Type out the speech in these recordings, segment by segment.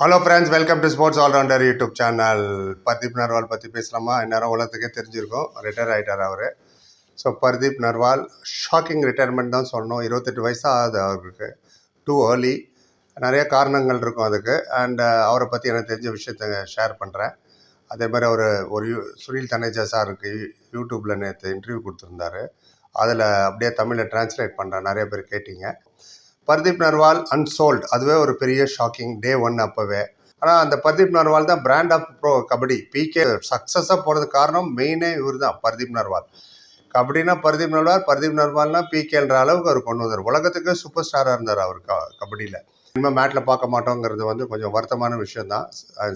Hello friends welcome to sports allrounder YouTube channel Pardeep Narwal பற்றி பேசலாமா? இந்நேரம் உலகத்துக்கே தெரிஞ்சிருக்கும். ரிட்டையர் ஆகிட்டார் அவர். So Pardeep Narwal shocking retirement தான் சொல்லணும். இருபத்தெட்டு வயசு ஆகுது அவருக்கு. டூ ஏர்லி நிறைய காரணங்கள் இருக்கும் அதுக்கு. அண்ட் uh, அவரை பற்றி எனக்கு தெரிஞ்ச விஷயத்த ஷேர் பண்ணுறேன் அதே மாதிரி அவர் ஒரு யூ- சுனில் தனேஜா சாருக்கு யூடியூப்பில் நேற்று இன்டர்வியூ கொடுத்துருந்தாரு. அதில் அப்படியே தமிழில் டிரான்ஸ்லேட் பண்ணுறேன் நிறைய பேர் கேட்டீங்க. பர்தீப் நர்வால் அன்சோல்ட் அதுவே ஒரு பெரிய ஷாக்கிங் டே ஒன் அப்போவே. ஆனால் அந்த பர்தீப் நர்வால் தான் brand of pro kabaddi. PK சக்ஸஸாக போகிறதுக்கு காரணம் மெயினே இவர் தான் பர்தீப் நர்வால். கபடினா பர்தீப் நர்வால் பர்தீப் நர்வால்னா பிகேன்ற அளவுக்கு அவர் கொண்டு வந்தார். உலகத்துக்கு சூப்பர் ஸ்டாராக இருந்தார் அவர் க கபடியில். இனிமேல் மேட்டில் பார்க்க மாட்டோங்கிறது வந்து கொஞ்சம் வருத்தமான விஷயம் தான்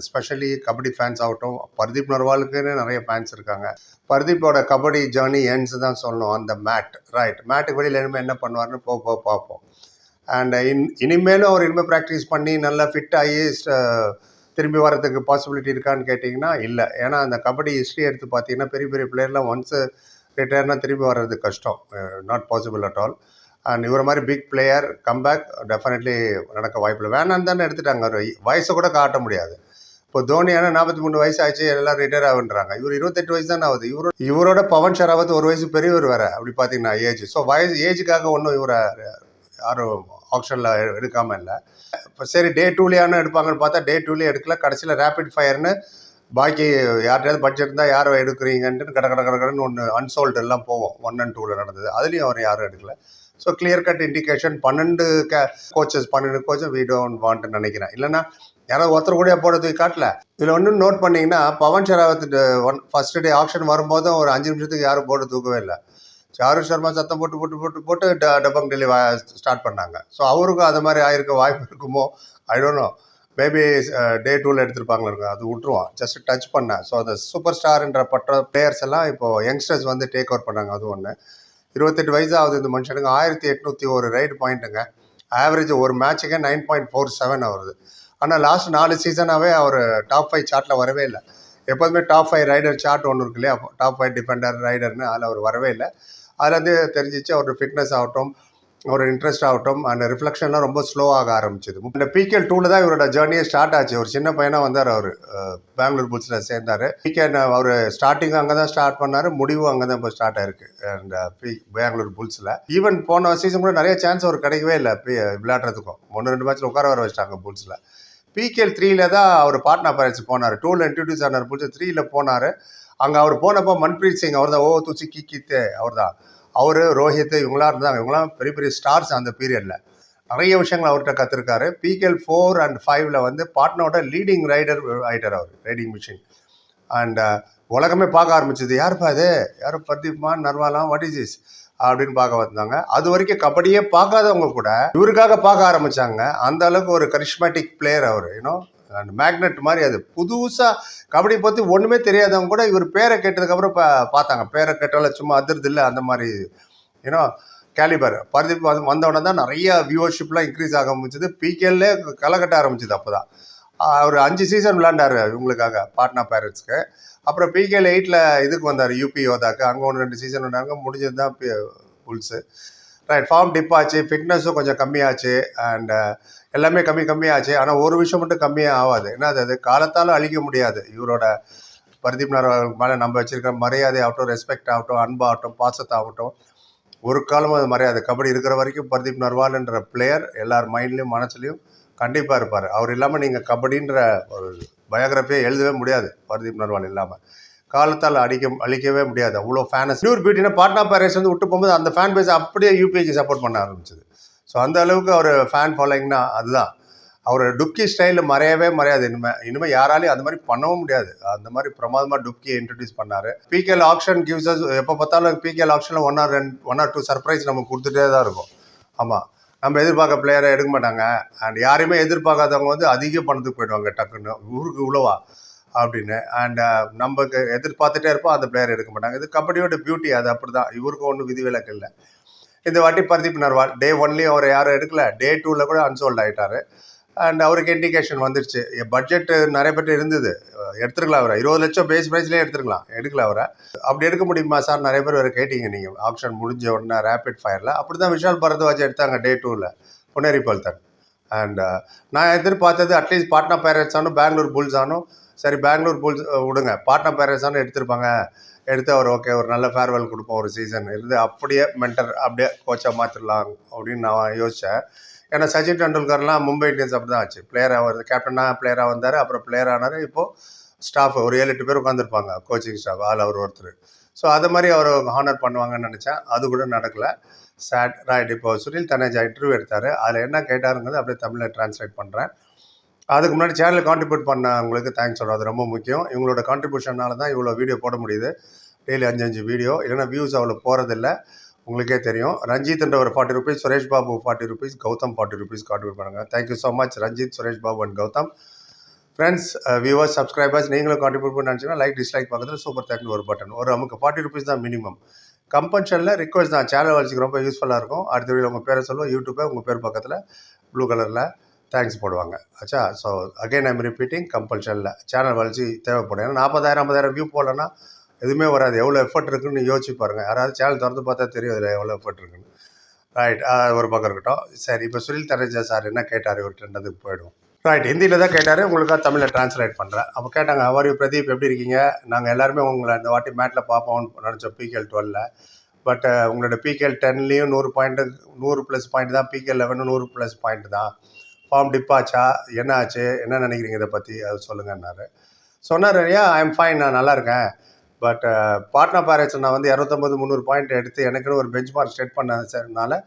ஸ்பெஷலி கபடி ஃபேன்ஸ் ஆகட்டும் பர்தீப் நர்வாலுக்குன்னு நிறைய ஃபேன்ஸ் இருக்காங்க. பர்தீப்போட கபடி ஜேர்னி எண்ட்ஸ் தான் சொல்லணும். அந்த மேட் ரைட் மேட்டுக்கு வெளியில் இனிமேல் என்ன பண்ணுவார்னு போக போக பார்ப்போம். அண்ட் இன் இனிமேலும் அவர் இனிமேல் ப்ராக்டிஸ் பண்ணி நல்லா ஃபிட் ஆகி திரும்பி வரதுக்கு பாசிபிலிட்டி இருக்கான்னு கேட்டிங்கன்னா இல்லை. ஏன்னா அந்த கபடி ஹிஸ்ட்ரி எடுத்து பார்த்தீங்கன்னா பெரிய பெரிய பிளேயர்லாம் ஒன்ஸு ரிட்டையர்னா திரும்பி வர்றது கஷ்டம். Not possible at all and இவர மாதிரி பிக் பிளேயர் கம்பேக் டெஃபினெட்லி நடக்க வாய்ப்பில்லை. வேணான்னு தானே எடுத்துட்டாங்க. அவர் வயசை கூட காட்ட முடியாது. இப்போ தோனி ஆனால் நாற்பத்தி மூணு வயசு ஆச்சு எல்லாம் ரிட்டையர் ஆகுன்றாங்க. இவர் இருபத்தெட்டு வயசு தானே ஆகுது. இவரோட இவரோட பவன் ஷராவத் ஒரு வயசு பெரியவர் வேற அப்படி பார்த்தீங்கன்னா ஏஜ் ஸோ வயசு ஏஜுக்காக ஒன்றும் இவரை யாரும் ஆப்ஷனில் எடுக்காமல் இல்லை. இப்போ சரி டே டூலியானு எடுப்பாங்கன்னு பார்த்தா டே டூலேயே எடுக்கல. கடைசியில் ரேபிட் ஃபயர்னு பாக்கி யார்கிட்டயாவது பட்ஜெட் இருந்தால் யாரை எடுக்கிறீங்கன்ட்டு கட கட கட கடன்னு ஒன்று அன்சோல்டு எல்லாம் போவோம். ஒன் அண்ட் டூவில் நடந்தது. அதுலேயும் அவர் யாரும் எடுக்கல. ஸோ கிளியர் கட் இண்டிகேஷன் பன்னெண்டு கே கோச்சஸ் பன்னெண்டு கோச்சஸ் வீ டோன்ட் வாண்ட்னு நினைக்கிறேன். இல்லைன்னா யாராவது ஒருத்தர் கூட போடுறதுக்கு காட்டல. இதில் ஒன்று நோட் பண்ணிங்கன்னா Pawan Sehrawat one first day option வரும்போதும் ஒரு அஞ்சு நிமிஷத்துக்கு யாரும் போட்டு தூக்கவே இல்லை. சாரு சர்மா சத்தம் போட்டு போட்டு போட்டு போட்டு ட டபங் டெல்லி ஸ்டார்ட் பண்ணாங்க. ஸோ அவருக்கும் அது மாதிரி ஆயிருக்க வாய்ப்பு இருக்குமோ? I don't know maybe day டூவில் எடுத்திருப்பாங்களா இருக்கும். அது விட்ருவோம் ஜஸ்ட் டச் பண்ணேன் ஸோ அந்த சூப்பர் ஸ்டார்ன்ற பட்ட பிளேயர்ஸ் எல்லாம் இப்போ யங்ஸ்டர்ஸ் வந்து டேக் ஓவர் பண்ணாங்க. அது ஒன்று இருபத்தெட்டு வயசு ஆகுது இந்த மனுஷனுக்கு. ஆயிரத்தி எட்நூற்றி ஒரு ரைடு பாயிண்ட்டுங்க ஆவரேஜ் ஒரு மேட்சுக்கு நைன் பாயிண்ட் ஃபோர் செவன் வருது ஆனால் லாஸ்ட் நாலு சீசனாகவே அவர் டாப் ஃபைவ் சார்ட்டில் வரவே இல்லை. எப்போதுமே டாப் ஃபைவ் ரைடர் சார்ட் ஒன்று இருக்கு இல்லையா? டாப் ஃபைவ் டிஃபெண்டர் ரைடர்னு அதில் அவர் வரவே இல்லை. அதுலேருந்து தெரிஞ்சிச்சு அவரோட ஃபிட்னஸ் ஆகட்டும் ஒரு இன்ட்ரெஸ்ட் ஆகட்டும் அந்த ரிஃப்ளெக்ஷன்லாம் ரொம்ப ஸ்லோ ஆக ஆரம்பிச்சது. இந்த பிகேல் டூவில் தான் இவரோட ஜேர்னியே ஸ்டார்ட் ஆச்சு. ஒரு சின்ன பையனாக வந்தார் அவர் பெங்களூர் புல்ஸில் சேர்ந்தார். பிகே அவர் ஸ்டார்டிங் அங்கே தான் ஸ்டார்ட் பண்ணார் முடிவும் அங்கே தான் இப்போ ஸ்டார்ட் ஆயிருக்கு அந்த பி பெங்களூர் புல்ஸில் ஈவன் போன சீசன் கூட நிறைய சான்ஸ் அவர் கிடைக்கவே இல்லை விளையாடுறதுக்கும். ஒன்று ரெண்டு மேட்ச்சில் உட்கார வர வச்சிட்டாங்க புல்ஸில் பிகேல் த்ரீயில் தான் அவர் பாட்னா பயிற்சி போனார். டூவில் இன்ட்ரடியூஸ் ஆனார் புல்ஸ் த்ரீயில் போனார். அங்கே அவர் போனப்போ மன்பிரீத் சிங் அவர் தான் ஓ துச்சி கிக்கித்தே அவர் தான் அவர் ரோஹித் இவங்களாம் இருந்தாங்க. இவங்களாம் பெரிய பெரிய ஸ்டார்ஸ் அந்த பீரியடில் நிறைய விஷயங்கள் அவர்கிட்ட கற்றுருக்காரு பிகேஎல் ஃபோர் அண்ட் ஃபைவ்ல வந்து பாட்னாவோட லீடிங் ரைடர் ஆகிட்டார் அவர் ரைடிங் மிஷின் அண்ட் உலகமே பார்க்க ஆரம்பிச்சது. யாருப்பா அது யார் பர்தீப்மான் நர்வாலாம் வாட் இஸ் இஸ் அப்படின்னு பார்க்க வந்தாங்க. அது வரைக்கும் கபடியே பார்க்காதவங்க கூட இவருக்காக பார்க்க ஆரம்பிச்சாங்க. அந்த அளவுக்கு ஒரு கரிஷ்மேட்டிக் பிளேயர் அவர் யூனோ அண்ட் மேக்னெட் மாதிரி அது. புதுசாக கபடி பற்றி ஒன்றுமே தெரியாதவங்க கூட இவர் பேரை கேட்டதுக்கப்புறம் பா பார்த்தாங்க. பேரை கேட்டால சும்மா அதிர்து இல்லை அந்த மாதிரி ஏன்னா கேலிபர் பர்தீப் அது வந்தவுடனே தான் நிறைய வியூவர்ஷிப்லாம் இன்க்ரீஸ் ஆக ஆரம்பிச்சது. பிகேல்லே களை கட்ட ஆரம்பிச்சது அப்போ தான் அவர் அஞ்சு சீசன் விளாண்டாரு இவங்களுக்காக பாட்னா பேரட்ஸ்க்கு அப்புறம் பிகேல எயிட்டில் இதுக்கு வந்தார் யூபி யோதாக்கு அங்கே ஒன்று ரெண்டு சீசன் வந்தாங்க முடிஞ்சது தான் புல்ஸு ரைட் ஃபார்ம் டிப் ஆச்சு. ஃபிட்னஸும் கொஞ்சம் கம்மியாச்சு. அண்டு எல்லாமே கம்மி கம்மியாச்சு. ஆனால் ஒரு விஷயம் மட்டும் கம்மியாக ஆகாது என்னது அது? காலத்தால் அழிக்க முடியாது. இவரோட பரதீப் நர்வால் மேலே நம்ம வச்சுருக்கிற மரியாதை ஆகட்டும் ரெஸ்பெக்ட் ஆகட்டும் அன்பாகட்டும் பாசத்தாகட்டும் ஒரு காலமும் அது மரியாதை. கபடி இருக்கிற வரைக்கும் பர்தீப் நர்வால்ன்ற பிளேயர் எல்லார் மைண்ட்லேயும் மனசுலையும் கண்டிப்பாக இருப்பார். அவர் இல்லாமல் நீங்கள் கபடின்ற ஒரு பயோகிராஃபியை எழுதவே முடியாது பர்தீப் நர்வால் இல்லாமல் காலத்தால் அடிக்க அழிக்கவே முடியாது. அவ்வளோ ஃபேனஸ் பியூர் பியூட்டினா பாட்னா பேரேஸ் வந்து விட்டு போகும்போது அந்த ஃபேன் பேஸ் அப்படியே யூபிஐக்கு சப்போர்ட் பண்ண ஆரம்பிச்சது. ஸோ அந்த அளவுக்கு அவர் ஃபேன் ஃபாலோயிங்னா அதுதான். அவர் டுக்கி ஸ்டைலில் மறையவே மறையாது. இனிமேல் இனிமேல் யாராலையும் அந்த மாதிரி பண்ணவும் முடியாது. அந்த மாதிரி பிரமாதமாக டுக்கியை இன்ட்ரடியூஸ் பண்ணார். பிகேஎல் ஆப்ஷன் கிவ்ஸஸ் எப்போ பார்த்தாலும் பிகேஎல் ஆப்ஷனில் ஒன் ஆர் ரெண்டு ஒன் ஆர் டூ சர்ப்ரைஸ் நம்ம கொடுத்துட்டே தான் இருக்கும். ஆமாம் நம்ம எதிர்பார்க்க பிளேயரை எடுக்க மாட்டாங்க. அண்ட் யாரையுமே எதிர்பார்க்காதவங்க வந்து அதிக பணத்துக்கு போயிடுவாங்க டக்குன்னு. ஊருக்கு இவ்வளோவா அப்படின்னு. அண்ட் uh, நமக்கு எதிர்பார்த்துட்டே இருப்போம் அந்த பிளேயர் எடுக்க மாட்டாங்க. இது கபடியோட பியூட்டி அது அப்படி தான் இவருக்கும் ஒன்றும் விதிவிலக்கு இல்லை. இந்த வாட்டி பர்தீப் நர்வால் டே ஒன்லி அவர் யாரும் எடுக்கல டே டூவில் கூட அன்சோல்ட் ஆகிட்டாரு அண்ட் அவருக்கு இண்டிகேஷன் வந்துருச்சு. பட்ஜெட் நிறைய பேர் இருந்தது. எடுத்துருக்கலாம் அவரை. இருபது லட்சம் பேஸ் ப்ரைஸ்லேயே எடுத்துருக்கலாம். எடுக்கல அவரை. அப்படி எடுக்க முடியுமா சார் நிறைய பேர் வேறு கேட்டீங்க நீங்கள் ஆப்ஷன் முடிஞ்ச உடனே ரேபிட் ஃபயரில் அப்படி தான் விஷால் பரத்வாஜ் எடுத்தாங்க டே டூவில் புனேரி பல்தன். அண்ட் நான் எதிர்பார்த்தது அட்லீஸ்ட் பாட்னா பேரட்ஸ் ஆனும் பெங்களூர் புல்ஸ் ஆனும் சரி பெங்களூர் புல்ஸ் விடுங்க. பாட்னா பேரட்ஸ் எடுத்திருப்பாங்க. எடுத்து அவர் ஓகே ஒரு நல்ல ஃபேர்வெல் கொடுப்போம் ஒரு சீசன் இருந்து அப்படியே மென்டர் அப்படியே கோச்சாக மாற்றிடலாம் அப்படின்னு நான் யோசித்தேன் ஏன்னா சச்சின் டெண்டுல்கர்லாம் மும்பை இந்தியன்ஸ் அப்படி தான் ஆச்சு. பிளேயராக வருது கேப்டனாக பிளேயராக வந்தார் அப்புறம் பிளேயர் ஆனார். இப்போது ஸ்டாஃப் ஒரு ஏழு எட்டு பேர் உட்காந்துருப்பாங்க கோச்சிங் ஸ்டாஃப் ஆள் அவர் ஒருத்தர். ஸோ அது மாதிரி அவர் ஹானர் பண்ணுவாங்கன்னு நினச்சேன். அது கூட நடக்கலை. சேட் ரைட் இப்போ சுனில் தனேஜா இன்டர்வியூ எடுத்தார். அதில் என்ன கேட்டாருங்கிறது அப்படியே தமிழில் ட்ரான்ஸ்லேட் பண்ணுறேன் அதுக்கு முன்னாடி சேனலில் கான்ட்ரிபியூட் பண்ண உங்களுக்கு தேங்க்ஸ் சொல்கிறோம் அது ரொம்ப முக்கியம். இவங்களோட கான்ட்ரிபியூஷனால தான் இவ்வளோ வீடியோ போட முடியுது. டெய்லி அஞ்சு அஞ்சு வீடியோ இல்லைன்னா வியூஸ் அவ்வளோ போகிறதில்ல உங்களுக்கே தெரியும். ரஞ்சித்ன்ற ஒரு forty rupees Suresh Babu forty rupees Gautham forty rupees contribute பண்ணுங்கள் thank you so much Ranjith Suresh Babu and Gautham. Friends viewers subscribers நீங்களும் கான்ட்ரிபியூட் பண்ணி நினச்சிங்கன்னா லைக் டிஸ்லைக் பக்கத்தில் சூப்பர் தேங்க்னு ஒரு பட்டன் ஒரு நமக்கு ஃபார்ட்டி ருபீஸ் தான் மினிமம் கம்பல்ஷனில் ரிக்வஸ்ட் தான். சேனல் வச்சுக்கு ரொம்ப யூஸ்ஃபுல்லாக இருக்கும். அடுத்த வீடியோ உங்கள் பேரை சொல்லுவோம். யூடியூப்பை உங்கள் பேர் பக்கத்தில் ப்ளூ கலரில் தேங்க்ஸ் போடுவாங்க. ஆச்சா ஸோ அகைன் ஐம் ரிப்பீட்டிங் கம்பல்ஷனில் சேனல் வளர்ச்சி தேவைப்படும். ஏன்னா நாற்பதாயிரம் ஐம்பதாயிரம் வியூ போடலன்னா எதுவுமே வராது. எவ்வளோ எஃபர்ட் இருக்குன்னு யோசிச்சு பாருங்கள் யாராவது சேனல் திறந்து பார்த்தா தெரியும் அதில் எவ்வளோ எஃபர்ட் இருக்குன்னு ரைட் ஒரு பக்கம் இருக்கட்டும். சரி இப்போ சுனில் தரேஜா சார் என்ன கேட்டார்? இவர்கிட்டதுக்கு போயிடுவோம். ரைட் ஹிந்தியில் தான் கேட்டார். உங்களுக்காக தமிழில் ட்ரான்ஸ்லேட் பண்ணுறேன் அப்போ கேட்டாங்க அவர் பிரதீப் எப்படி இருக்கீங்க? நாங்கள் எல்லாருமே உங்களை இந்த வாட்டி மேட்டில் பார்ப்போம்னு நினச்சோம் பிகேஎல் டுவெலில் பட் உங்களோட பிகேஎல் டென்லேயும் நூறு பாயிண்ட்டு நூறு ப்ளஸ் பாயிண்ட் தான். பிகேஎல் லெவனும் நூறு ப்ளஸ் பாயிண்ட் தான். ஃபார்ம் டிப்பாச்சா? என்ன ஆச்சு என்ன நினைக்கிறீங்க இதை பற்றி அது சொல்லுங்கன்னாரு. சொன்னார் ஐயா ஐ எம் ஃபைன் நான் நல்லா இருக்கேன். பட் பாட்னா பேரட்ஸ் நான் வந்து இரநூத்தம்பது முந்நூறு பாயிண்ட் எடுத்து எனக்குன்னு ஒரு பெஞ்ச் மார்க் செட் பண்ணதுனால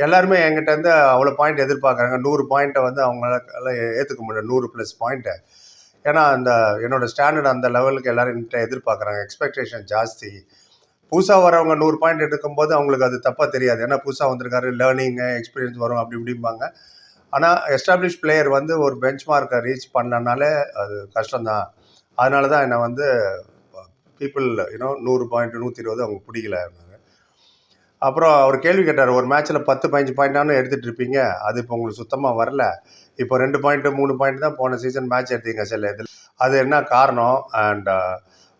எல்லாருமே என்கிட்டருந்து அவ்வளோ பாயிண்ட் எதிர்பார்க்குறாங்க. நூறு பாயிண்ட்டை வந்து அவங்களால ஏற்றுக்க முடியல. நூறு ப்ளஸ் பாயிண்ட்டை. ஏன்னா அந்த என்னோடய ஸ்டாண்டர்ட் அந்த லெவலுக்கு எல்லோரும் என்கிட்ட எதிர்பார்க்குறாங்க. எக்ஸ்பெக்டேஷன் ஜாஸ்தி. புதுசாக வரவங்க நூறு பாயிண்ட் எடுக்கும்போது அவங்களுக்கு அது தப்பாக தெரியாது. ஏன்னா புதுசாக வந்திருக்காரு. லேர்னிங்கு எக்ஸ்பீரியன்ஸ் வரும் அப்படி இப்படிம்பாங்க. ஆனால் எஸ்டாப்ளிஷ் பிளேயர் வந்து ஒரு பெஞ்ச் மார்க்கை ரீச் பண்ணனாலே அது கஷ்டம்தான். அதனால தான் என்னை வந்து பீப்புள் யூனோ நூறு பாயிண்ட் நூற்றி இருபது அவங்க பிடிக்கல அப்புறம் அவர் கேள்வி கேட்டார் ஒரு மேட்ச்சில் பத்து பதினஞ்சு பாயிண்டானு எடுத்துகிட்டு இருப்பீங்க. அது இப்போ உங்களுக்கு சுத்தமாக வரல. இப்போ ரெண்டு பாயிண்ட்டு மூணு பாயிண்ட் தான் போன சீசன் மேட்ச் எடுத்தீங்க சில இதில். அது என்ன காரணம்? அண்ட்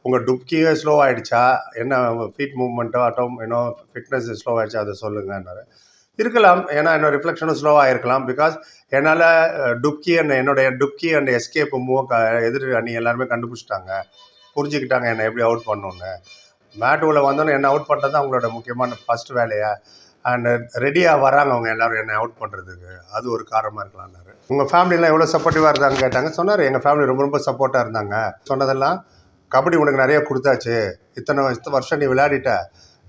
உங்கள் டுப்கியே ஸ்லோ ஆகிடுச்சா என்ன ஃபீட் மூவ்மெண்ட்டோ ஆட்டம் இன்னோ ஃபிட்னஸ் ஸ்லோ ஆகிடுச்சா அதை சொல்லுங்கன்னாரு இருக்கலாம். ஏன்னா என்னோட ரிஃப்ளெக்ஷனும் ஸ்லோவாக இருக்கலாம். பிகாஸ் என்னால் டுப்கி அண்ட் என்னுடைய டுப்கி அண்ட் எஸ்கேப் மூவ் எதிர் அணி எல்லாருமே கண்டுபிடிச்சிட்டாங்க. புரிஞ்சுக்கிட்டாங்க என்னை எப்படி அவுட் பண்ணணுன்னு மேட்டுவில் வந்தோன்னே என்னை அவுட் பண்ணுறது தான் அவங்களோட முக்கியமான ஃபஸ்ட் வேலையை? அண்ட் ரெடியாக வராங்க அவங்க எல்லோரும் என்னை அவுட் பண்ணுறதுக்கு அது ஒரு காரணமாக இருக்கலாம்னாரு உங்கள் ஃபேமிலிலாம் எவ்வளோ சப்போர்ட்டிவாக இருந்தாங்கன்னு கேட்டாங்க. சொன்னார் எங்கள் ஃபேமிலி ரொம்ப ரொம்ப சப்போர்ட்டாக இருந்தாங்க. சொன்னதெல்லாம் கபடி உனக்கு நிறைய கொடுத்தாச்சு. இத்தனை இத்தனை வருஷம் நீ விளையாடிட்ட.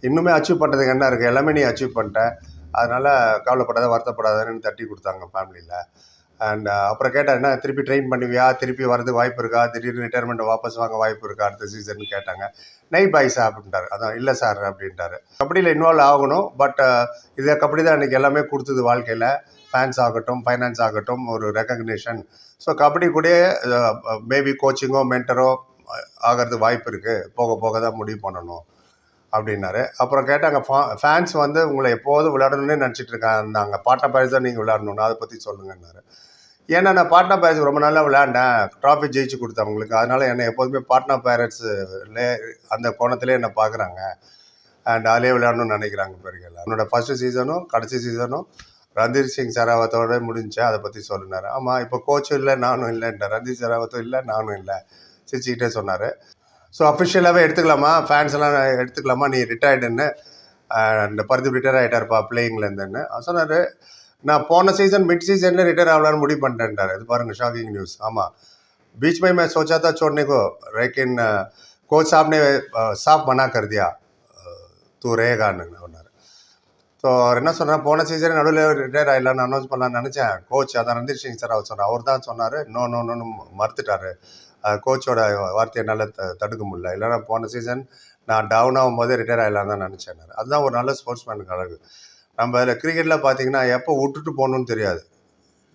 இன்னுமே அச்சீவ் பண்ணுறதுக்கு என்ன இருக்குது எல்லாமே நீ அச்சீவ் பண்ணிட்ட. அதனால் கவலைப்படாத வருத்தப்படாதன்னு தட்டி கொடுத்தாங்க ஃபேமிலியில் அண்ட் uh, அப்புறம் கேட்டால் என்ன திருப்பி ட்ரெயின் பண்ணுவியா? திருப்பி வரது வாய்ப்பு இருக்கா? திடீர்னு ரிட்டையர்மெண்ட் வாபஸ் வாங்க வாய்ப்பு இருக்கா? அடுத்த சீசன் கேட்டாங்க. நை சார் அப்படின்ட்டார். அதான் இல்லை சார் அப்படின்ட்டாரு. கபடியில் இன்வால்வ் ஆகணும் பட் uh, இதை கபடி தான் இன்றைக்கி எல்லாமே கொடுத்தது வாழ்க்கையில். ஃபேன்ஸ் ஆகட்டும் ஃபைனான்ஸ் ஆகட்டும் ஒரு ரெக்கக்னேஷன் ஸோ கபடி கூட மேபி கோச்சிங்கோ மென்டரோ ஆகிறது வாய்ப்பு இருக்குது போக போக தான் முடிவு பண்ணணும். அப்படின்னாரு. அப்புறம் கேட்டாங்க ஃபா ஃபேன்ஸ் வந்து உங்களை எப்போதும் விளையாடணும்னு நினச்சிட்டு இருக்காங்க பாட்னா பேரஸ் தான் நீங்கள் விளையாடணும் அதை பற்றி சொல்லுங்கன்னாரு. ஏன்னா நான் பாட்னா பேரட்ஸ் ரொம்ப நாளாக விளையாண்டேன். ட்ராஃபி ஜெயிச்சு கொடுத்தவங்களுக்கு அதனால் என்னை எப்போதுமே பாட்னா பேரட்ஸில் அந்த கோணத்திலே என்னை பார்க்குறாங்க அண்ட் அதிலே விளையாடணும்னு நினைக்கிறாங்க பெரிய எல்லாம் என்னோடய ஃபஸ்ட்டு சீசனும் கடைசி சீசனும் ரந்தீர் சிங் சராவத்தோட முடிஞ்சு அதை பற்றி சொல்லினார். ஆமாம் இப்போ கோச்சும் இல்லை நானும் இல்லைன்ற ரந்தீர் சராவத்தும் இல்லை நானும் இல்லை. சிரிச்சுக்கிட்டே சொன்னார். ஸோ அஃபிஷியலாகவே எடுத்துக்கலாமா? ஃபேன்ஸ் எல்லாம் எடுத்துக்கலாமா? நீ ரிட்டையர்டுன்னு இந்த பருத்தி ரிட்டையர் ஆகிட்டார்ப்பா பிளேயிங்லேருந்துன்னு சொன்னார் நான் போன சீசன் மிட் சீசனில் ரிட்டையர் ஆகலான்னு முடிவு பண்ணிட்டேன்டார். இது பாருங்கள் ஷாக்கிங் நியூஸ் ஆமாம் பீச் பை மே सोचा था छोड़ने को लेकिन कोच साहब ने साफ मना कर दिया தூ ரேகான்னு ஒன்னார் ஸோ அவர் என்ன சொன்னார்? போன சீசன் நடுவில் ரிட்டையர் ஆகிடலான்னு அனௌன்ஸ் பண்ணலான்னு நினச்சேன். கோச் அதான் ரந்தீர் சிங் சார் அவர் சொன்னார். அவர் தான் சொன்னார் இன்னொன்று ஒன்று மறுத்துட்டாரு. கோச்சோட வார்த்தையை என்னால் த தடுக்க முடியல. இல்லைன்னா போன சீசன் நான் டவுன் ஆகும்போதே ரிட்டையர் ஆகலாம் தான் நினச்சேன் அதுதான் ஒரு நல்ல ஸ்போர்ட்ஸ்மேனுக்கு அழகு. நம்ம அதில் கிரிக்கெட்டில் பார்த்தீங்கன்னா எப்போ விட்டுட்டு போகணுன்னு தெரியாது.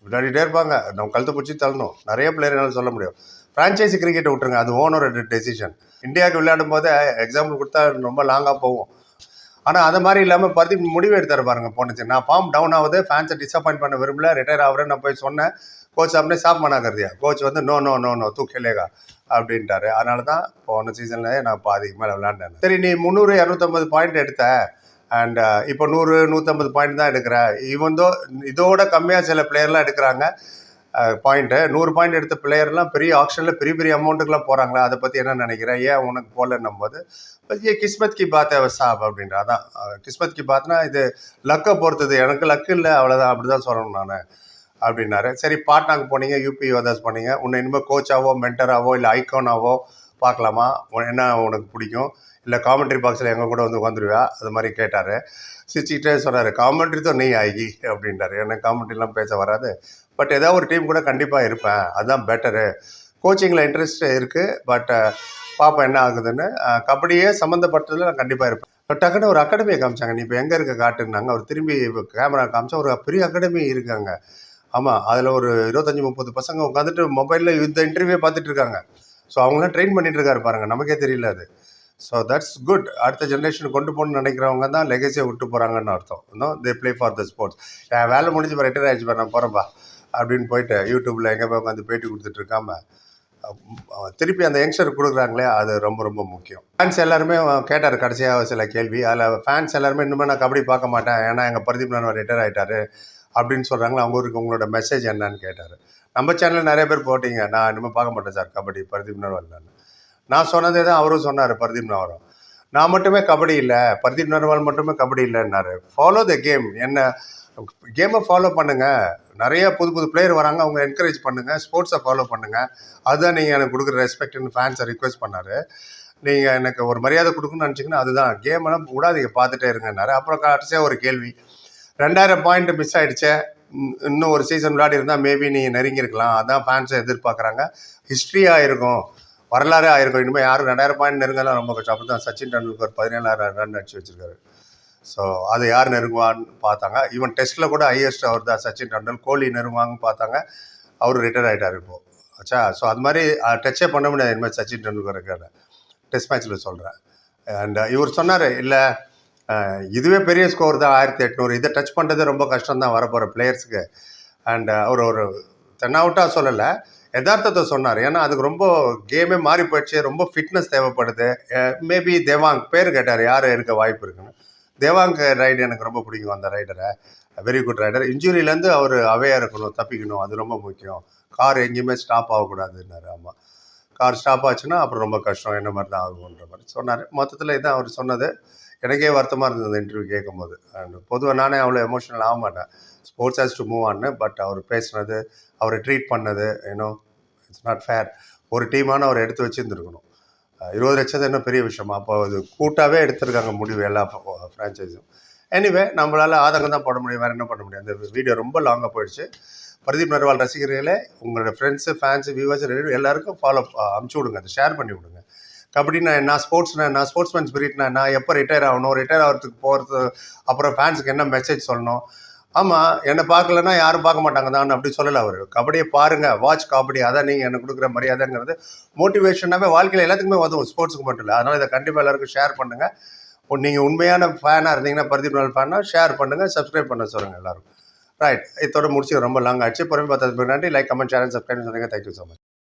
விளையாடிட்டே இருப்பாங்க. நம்ம கழுத்தை பிடிச்சி தள்ளணும். நிறைய பிளேயர்னால சொல்ல முடியும். ஃப்ரான்ச்சைசி கிரிக்கெட்டை விட்டுருங்க. அது ஓனரோட டெசிஷன் இந்தியாவுக்கு விளையாடும் போது எக்ஸாம்பிள் கொடுத்தா ரொம்ப லாங்காக போகும். ஆனால் அது மாதிரி இல்லாமல் பருத்தி முடிவு எடுத்தார் பாருங்க போனச்சு நான் ஃபார்ம் டவுன் ஆகுது ஃபேன்ஸை டிசப்பாயின்ட் பண்ண விரும்பல ரிட்டையர் ஆகிறேன்னு நான் போய் சொன்னேன். கோச் அப்படியே சாப் பண்ணாக்கிறதியா கோச் வந்து நோ நோ நோ நோ தூக்கிலேகா அப்படின்ட்டாரு. அதனால தான் போன சீசன்லேயே நான் பாதிக்கு மேலே விளாண்டேன் சரி நீ முந்நூறு இரநூத்தம்பது பாயிண்ட் எடுத்த அண்ட் இப்போ நூறு நூற்றம்பது பாயிண்ட் தான் எடுக்கிறேன் இவன் தோ இதோட கம்மியாக சில பிளேயர்லாம் எடுக்கிறாங்க. பாயிண்ட்டு நூறு பாயிண்ட் எடுத்த பிளேயர்லாம் பெரிய ஆப்ஷனில் பெரிய பெரிய அமௌண்ட்டுக்கெலாம் போகிறாங்களா அதை பற்றி என்ன நினைக்கிறேன் ஏன் உனக்கு போகலன்னும் போது ஏ கிஸ்மத் கி பாத் சாப் அப்படின்ற அதான். கிஸ்மத் கி பாத்னா இது லக்கை பொறுத்தது. எனக்கு லக்கு இல்லை அவ்வளோதான் அப்படி தான் சொல்லணும் நான் அப்படின்னாரு. சரி பாட்னாக்கு போனீங்க யூபி யோதாஸ் போனீங்க. உன்னை இனிமேல் கோச்சாவோ மென்டராகவோ இல்லை ஐகோனாவோ பார்க்கலாமா? என்ன உனக்கு பிடிக்கும்? இல்லை காமெண்ட்ரி பாக்ஸில் எங்கள் கூட வந்து உட்காந்துருவியா அது மாதிரி கேட்டார். சிரிச்சுக்கிட்டே சொன்னார் காமெண்ட்ரி தான் நீ ஆகி அப்படின்றாரு. எனக்கு காமெண்ட்ரிலாம் பேச வராது. பட் ஏதாவது ஒரு டீம் கூட கண்டிப்பாக இருப்பேன். அதுதான் பெட்டரு கோச்சிங்கில் இன்ட்ரெஸ்ட் இருக்குது பட் பார்ப்பேன் என்ன ஆகுதுன்னு. கபடியே சம்மந்தப்பட்டதில் நான் கண்டிப்பாக இருப்பேன். டக்குன்னு ஒரு அகாடமியை காமிச்சாங்க. நீ இப்போ எங்கே இருக்க காட்டுனாங்க அவர் திரும்பி கேமரா காமிச்சா ஒரு பெரிய அகாடமி இருக்காங்க. ஆமாம் அதில் ஒரு இருபத்தஞ்சி முப்பது பசங்க உட்காந்துட்டு மொபைலில் இந்த இன்டர்வியூ பார்த்துட்டு இருக்காங்க. ஸோ அவங்களாம் ட்ரெயின் பண்ணிட்டு இருக்காரு பாருங்க. நமக்கே தெரியல அது. ஸோ தட்ஸ் குட் அடுத்த ஜென்ரேஷன் கொண்டு போகணும்னு நினைக்கிறவங்க தான் லெகசியை விட்டு போகிறாங்கன்னு அர்த்தம். இன்னும் they play for the sports என் வேலை முடிஞ்சு இப்போ ரிட்டையர் ஆயிடுச்சு நான் போகிறேன்ப்பா அப்படின்னு போயிட்டு யூடியூப்பில் எங்கே போய் உட்காந்து பேட்டி கொடுத்துட்டு இருக்காம திருப்பி அந்த யங்ஸ்டர் கொடுக்குறாங்களே அது ரொம்ப ரொம்ப முக்கியம். ஃபேன்ஸ் எல்லாருமே கேட்டார் கடைசியாக சில கேள்வி. அதில் ஃபேன்ஸ் எல்லாருமே இன்னுமே நான் கபடி பார்க்க மாட்டேன் ஏன்னா எங்கள் பிரதீப் நான் ரிட்டையர் ஆகிட்டாரு அப்படின்னு சொல்கிறாங்களா அவங்களுக்கு உங்களோட மெசேஜ் என்னன்னு கேட்டார். நம்ம சேனலில் நிறைய பேர் போட்டிங்க. நான் இனிமேல் பார்க்க மாட்டேன் சார் கபடி பிரதீப் நர்வால்னு நான் சொன்னதே தான் அவரும் சொன்னார் பிரதீப் நவரும் நான் மட்டுமே கபடி இல்லை பிரதீப் நர்வால் மட்டுமே கபடி இல்லைன்னாரு. ஃபாலோ த கேம் என்ன கேமை ஃபாலோ பண்ணுங்கள் நிறைய புது புது பிளேயர் வராங்க. அவங்க என்கரேஜ் பண்ணுங்க. ஸ்போர்ட்ஸை ஃபாலோ பண்ணுங்க. அதுதான் நீங்கள் எனக்கு கொடுக்குற ரெஸ்பெக்ட்னு ஃபேன்ஸை ரிக்வெஸ்ட் பண்ணாரு. நீங்கள் எனக்கு ஒரு மரியாதை கொடுக்கணும்னு நினச்சிங்கன்னா அதுதான். கேமெல்லாம் விடாதீங்க. பார்த்துட்டே இருங்கன்னாரு அப்புறம் கடைசியாக ஒரு கேள்வி. ரெண்டாயிரம் பாயிண்ட் மிஸ் ஆயிடுச்சே. இன்னும் ஒரு சீசன் விளையாடி இருந்தால் மேபி நீங்கள் நெருங்கியிருக்கலாம். அதான் ஃபேன்ஸை எதிர்பார்க்குறாங்க. ஹிஸ்ட்ரியாக இருக்கும். வரலாறு ஆயிருக்கும். இனிமேல் யாரும் ரெண்டாயிரம் பாயிண்ட் நெருங்கலாம் ரொம்ப கஷ்டம். அப்படி தான் சச்சின் டெண்டுல்கர் பதினேழாயிரம் ரன் அடிச்சு வச்சிருக்காரு. ஸோ அது யார் நெருங்குவான்னு பார்த்தாங்க. ஈவன் டெஸ்ட்டில் கூட ஹையஸ்ட் அவர் தான் சச்சின் டெண்டுல்கர் கோலி நெருங்குவாங்கன்னு பார்த்தாங்க. அவர் ரிட்டையர் ஆகிட்டார் இப்போது ஆச்சா ஸோ அது மாதிரி டச்சே பண்ண முடியாது. இனிமேல் சச்சின் டெண்டுல்கர் டெஸ்ட் மேட்ச்சில் சொல்கிறேன் அண்ட் இவர் சொன்னார் இல்லை இதுவே பெரிய ஸ்கோர் தான் ஆயிரத்தி எட்நூறு. இதை டச் பண்ணுறது ரொம்ப கஷ்டம் தான் வரப்போகிற பிளேயர்ஸுக்கு அண்ட் அவர் ஒரு தென்னவுட்டாக சொல்லலை. யதார்த்தத்தை சொன்னார். ஏன்னா அதுக்கு ரொம்ப கேமே மாறி போயிடுச்சு. ரொம்ப ஃபிட்னஸ் தேவைப்படுது. மேபி தேவாங் பேர் கேட்டார். யார் இருக்க வாய்ப்பு இருக்குன்னு. தேவாங்க ரைடு எனக்கு ரொம்ப பிடிக்கும் அந்த ரைடரை வெரி குட் ரைடர் இன்ஜுரியிலேருந்து அவர் அவையாக இருக்கணும் தப்பிக்கணும். அது ரொம்ப முக்கியம். கார் எங்கேயுமே ஸ்டாப் ஆகக்கூடாதுன்னாரு. ஆமாம் கார் ஸ்டாப் ஆச்சுன்னா அப்புறம் ரொம்ப கஷ்டம். என்ன மாதிரி தான் ஆகுன்ற மாதிரி சொன்னார். மொத்தத்தில் இதான் அவர் சொன்னது. எனக்கே வருத்தமாக இருந்தது அந்த இன்டர்வியூ கேட்கும்போது. அண்ட் பொதுவாக நானே அவ்வளோ எமோஷனல் ஆக மாட்டேன். ஸ்போர்ட்ஸ் ஹேஸ் டு மூவ் ஆன்னு பட் அவர் பேசுனது அவரை ட்ரீட் பண்ணது ஏன்னோ இட்ஸ் நாட் ஃபேர் ஒரு டீமான அவர் எடுத்து வச்சுருந்துருக்கணும். இருபது லட்சம் என்ன பெரிய விஷயமா? அப்போ அது கூட்டாகவே எடுத்திருக்காங்க முடிவு எல்லா ஃப்ரான்ச்சைஸும் எனிவே நம்மளால் ஆதங்கம் தான் போட முடியும். வேறு என்ன பண்ண முடியும்? அந்த வீடியோ ரொம்ப லாங்காக போயிடுச்சு. பிரதீப் நர்வால் ரசிகர்களே உங்களோட ஃப்ரெண்ட்ஸு ஃபேன்ஸு வியூவர்ஸ் எல்லாருக்கும் ஃபாலோ அமுச்சு விடுங்க. அதை ஷேர் பண்ணி விடுங்க. கபடினா என்ன? ஸ்போர்ட்ஸ்னா என்ன? ஸ்போர்ட்ஸ்மேன் ஸ்பிரிட்னா என்ன? எப்போ ரிட்டையர் ஆகணும்? ரிட்டையர் ஆகிறதுக்கு போகிறது அப்புறம் ஃபேன்ஸுக்கு என்ன மெசேஜ் சொல்லணும்? ஆமாம் என்னை பார்க்கலன்னா யாரும் பார்க்க மாட்டாங்க. தான் அப்படி சொல்லலை அவர். கபடியை பாருங்கள் வாட்ச் கபடி. அதான் நீங்கள் எனக்கு கொடுக்குற மரியாதைங்கிறது. மோட்டிவேஷனாகவே வாழ்க்கையில் எல்லாத்துக்குமே உதவும் ஸ்போர்ட்ஸுக்கு மட்டும் இல்லை. அதனால் இதை கண்டிப்பாக எல்லாருக்கும் ஷேர் பண்ணுங்கள் நீங்கள் உண்மையான ஃபேனாக இருந்தீங்கன்னா பிரதீப் நாள் ஃபேனாக ஷேர் பண்ணுங்கள் சப்ஸ்கிரைப் பண்ண சொல்லுங்கள் எல்லாரும் ரைட் இதோட முடிச்சு ரொம்ப லாங் ஆச்சு. பொறுமை பார்த்ததுக்கு நன்றி. லைக் கமெண்ட் சேனல் சப்ஸ்கிரைப் சொல்லுங்கள் தேங்க்யூ ஸோ மச்